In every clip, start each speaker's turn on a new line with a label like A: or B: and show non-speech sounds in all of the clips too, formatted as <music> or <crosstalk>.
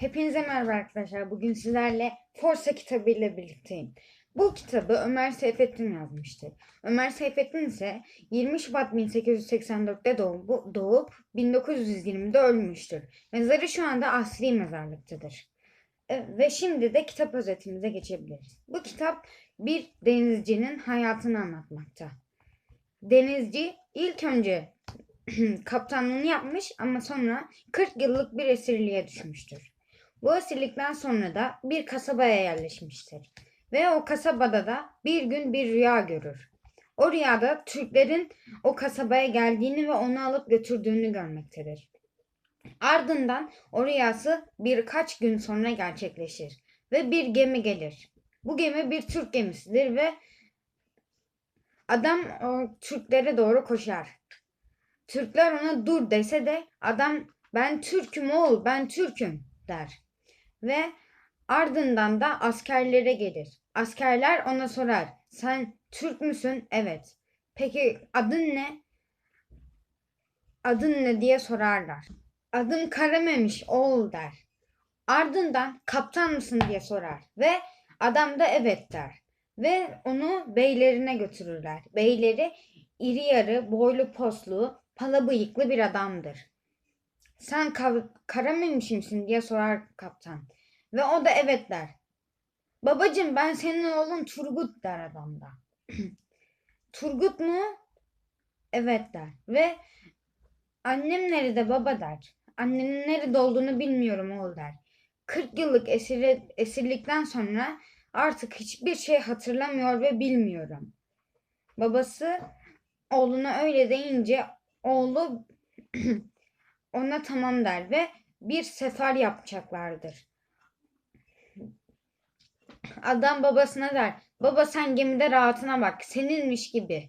A: Hepinize merhaba arkadaşlar. Bugün sizlerle Forsa kitabı ile birlikteyim. Bu kitabı Ömer Seyfettin yazmıştır. Ömer Seyfettin ise 20 Şubat 1884'te doğup, doğup 1920'de ölmüştür. Mezarı şu anda asri mezarlıktadır. E, Ve şimdi de kitap özetimize geçebiliriz. Bu kitap bir denizcinin hayatını anlatmakta. Denizci ilk önce <clears throat> kaptanlığını yapmış ama sonra 40 yıllık bir esirliğe düşmüştür. Bu esirlikten sonra da bir kasabaya yerleşmiştir. Ve o kasabada da bir gün bir rüya görür. O rüyada Türklerin o kasabaya geldiğini ve onu alıp götürdüğünü görmektedir. Ardından o rüyası birkaç gün sonra gerçekleşir ve bir gemi gelir. Bu gemi bir Türk gemisidir ve adam o Türklere doğru koşar. Türkler ona dur dese de adam ben Türk'üm oğul ben Türk'üm der. Ve ardından da askerlere gelir. Askerler ona sorar. Sen Türk müsün? Evet. Peki adın ne? Adın ne diye sorarlar. Adım Karamemiş oğul der. Ardından kaptan mısın diye sorar. Ve adam da evet der. Ve onu beylerine götürürler. Beyleri iri yarı, boylu poslu, pala bıyıklı bir adamdır. Sen ka- Karamemiş misin diye sorar kaptan. Ve o da evet der. Babacım ben senin oğlun Turgut der adam da. <clears throat> Turgut mu? Evet der. Ve annem nerede baba der. Annenin nerede olduğunu bilmiyorum oğul der. 40 yıllık esir, esirlikten sonra artık hiçbir şey hatırlamıyor ve bilmiyorum. Babası oğluna öyle deyince oğlu <clears throat> ona tamam der ve bir sefer yapacaklardır. Adam babasına der. Baba sen gemide rahatına bak. Seninmiş gibi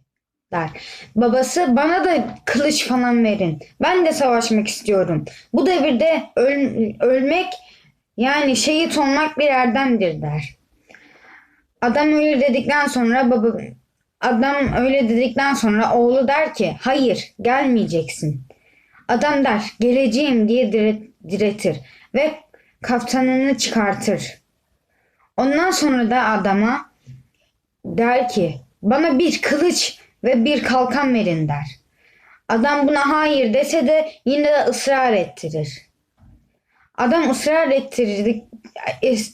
A: der. Babası bana da kılıç falan verin. Ben de savaşmak istiyorum. Bu devirde öl- ölmek yani şehit olmak bir erdemdir der. Adam öyle dedikten sonra baba adam öyle dedikten sonra oğlu der ki hayır gelmeyeceksin. Adam der geleceğim diye dire- diretir ve kaftanını çıkartır. Ondan sonra da adama der ki bana bir kılıç ve bir kalkan verin der. Adam buna hayır dese de yine de ısrar ettirir. Adam ısrar ettirdi,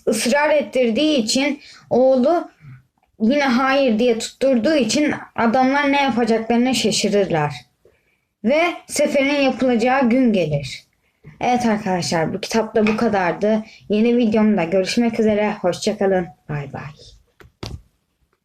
A: ısrar ettirdiği için oğlu yine hayır diye tutturduğu için adamlar ne yapacaklarını şaşırırlar. Ve seferin yapılacağı gün gelir. Evet arkadaşlar bu kitapta bu kadardı. Yeni videomda görüşmek üzere. Hoşçakalın. Bay bay.